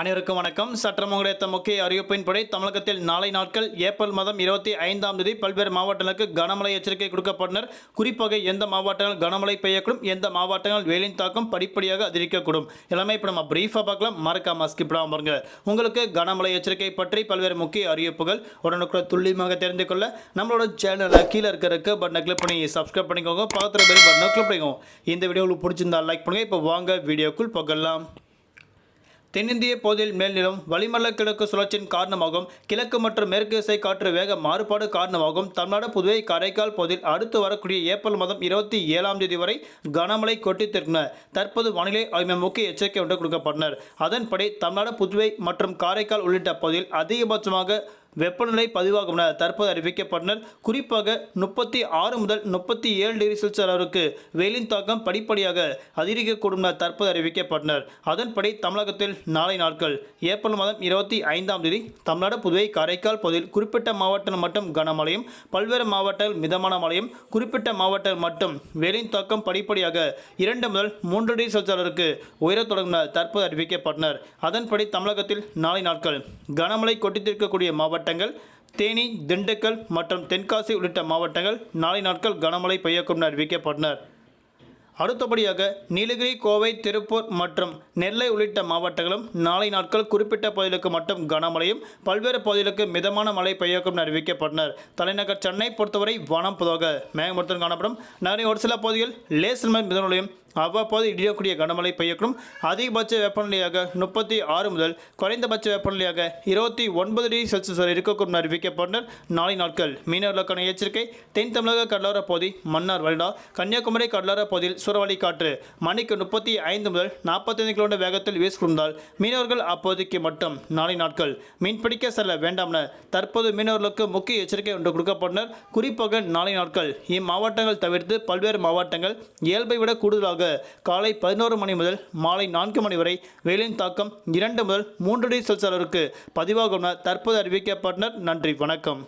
அனைவருக்கும் வணக்கம். சற்றம் கிடைத்த முக்கிய அறிவிப்பின்படி தமிழகத்தில் நாளை நாட்கள் ஏப்ரல் மாதம் இருபத்தி ஐந்தாம் தேதி பல்வேறு மாவட்டங்களுக்கு கனமழை எச்சரிக்கை கொடுக்கப்பட்டனர். குறிப்பாக எந்த மாவட்டங்கள் கனமழை பெய்யக்கூடும் எந்த மாவட்டங்கள் வெயிலின் தாக்கம் படிப்படியாக அதிகரிக்கக்கூடும். எல்லாமே இப்போ நம்ம பிரீஃபாக பார்க்கலாம். மறக்காம ஸ்கிப் பாருங்க. உங்களுக்கு கனமழை எச்சரிக்கை பற்றி பல்வேறு முக்கிய அறிவிப்புகள் உடனுக்குடன் துல்லியமாக தெரிந்து கொள்ள நம்மளோட சேனலில் கீழே இருக்கிறக்கு பட்டனை கிளிக் பண்ணி சப்ஸ்கிரைப் பண்ணிக்கோங்க. பக்கத்தில் பெல் பட்டனை கிளிக் பண்ணிக்கோங்க. இந்த வீடியோ உங்களுக்கு பிடிச்சிருந்தா லைக் பண்ணுங்கள் இப்போ வாங்க வீடியோக்குள் போகலாம். தென்னிந்திய பகுதியில் மேல்நிலம் வளிமண்டல கிழக்கு சுழற்சியின் காரணமாகவும் கிழக்கு மற்றும் மேற்கு இசை காற்று வேக மாறுபாடு காரணமாகவும் தமிழ்நாடு புதுவை காரைக்கால் பகுதியில் அடுத்து வரக்கூடிய ஏப்ரல் மாதம் இருபத்தி ஏழாம் தேதி வரை கனமழை கொட்டித்திருக்கின்றன தற்போது வானிலை ஆய்வு முக்கிய எச்சரிக்கை ஒன்று கொடுக்கப்பட்டனர். அதன்படி தமிழ்நாடு புதுவை மற்றும் காரைக்கால் உள்ளிட்ட பகுதியில் அதிகபட்சமாக வெப்பநிலை பதிவாகும் என தற்போது அறிவிக்கப்பட்டனர். குறிப்பாக முப்பத்தி ஆறு முதல் முப்பத்தி ஏழு டிகிரி செல்சியஸ் அளவிற்கு வெயிலின் தாக்கம் படிப்படியாக அதிகரிக்கக்கூடும் என தற்போது அறிவிக்கப்பட்டனர். அதன்படி தமிழகத்தில் நாளை நாட்கள் ஏப்ரல் மாதம் இருபத்தி ஐந்தாம் தேதி தமிழ்நாடு புதுவை காரைக்கால் பகுதியில் குறிப்பிட்ட மாவட்டங்கள் மட்டும் கனமழையும் பல்வேறு மாவட்டங்கள் மிதமான மழையும் குறிப்பிட்ட மாவட்டங்கள் மட்டும் வெயிலின் தாக்கம் படிப்படியாக இரண்டு முதல் மூன்று டிகிரி செல்சியஸ் அளவிற்கு உயரத் தொடங்கும் தற்போது அறிவிக்கப்பட்டனர். அதன்படி தமிழகத்தில் நாளை நாட்கள் கனமழை கொட்டித்திருக்கக்கூடிய மாவட்டங்கள் தேனி திண்டுக்கல் மற்றும் தென்காசி உள்ளிட்ட மாவட்டங்கள் நாளை நாட்கள் கனமழை பெய்யக்கூடும் என அறிவிக்கப்பட்டனர். அடுத்தபடியாக நீலகிரி கோவை திருப்பூர் மற்றும் நெல்லை உள்ளிட்ட மாவட்டங்களும் நாளை நாட்கள் குறிப்பிட்ட பகுதிகளுக்கு மட்டும் கனமழையும் பல்வேறு பகுதிகளுக்கு மிதமான மழை பெய்யக்கும் என அறிவிக்கப்பட்டனர். தலைநகர் சென்னை பொறுத்தவரை வானம் பொதுவாக மேகமூர்த்தம் காணப்படும். நகரின் ஒரு சில பகுதிகள் லேசர் மிதமலையும் அவ்வப்போது இடியக்கூடிய கனமழை பெய்யக்கூடும். அதிகபட்ச வெப்பநிலையாக முப்பத்தி ஆறு முதல் குறைந்தபட்ச வெப்பநிலையாக இருபத்தி ஒன்பது டிகிரி செல்சியஸ் வரை இருக்கக்கூடும் என அறிவிக்கப்பட்டனர். நாளை நாட்கள் மீனவர்களுக்கான எச்சரிக்கை. தென் தமிழக கடலோர பகுதி மன்னார் வல்டா கன்னியாகுமரி கடலோர பகுதியில் சூறாவளி காற்று மணிக்கு முப்பத்தி ஐந்து முதல் நாற்பத்தைந்து கிலோமீட்டர் வேகத்தில் வீசிக்கொண்டால் மீனவர்கள் அப்போதைக்கு மட்டும் நாளை நாட்கள் மீன்பிடிக்க செல்ல வேண்டாம் என தற்போது மீனவர்களுக்கு முக்கிய எச்சரிக்கை ஒன்று கொடுக்கப்பட்டனர். குறிப்பாக நாளை நாட்கள் இம்மாவட்டங்கள் தவிர்த்து பல்வேறு மாவட்டங்கள் இயல்பை விட கூடுதலாக காலை பதினோரு மணி முதல் மாலை நான்கு மணி வரை வெயிலின் தாக்கம் இரண்டு முதல் மூன்று டிகிரி செல்சியஸ் அளவிற்கு பதிவாகும் தற்போது அறிவிக்கப்பட்டனர். நன்றி வணக்கம்.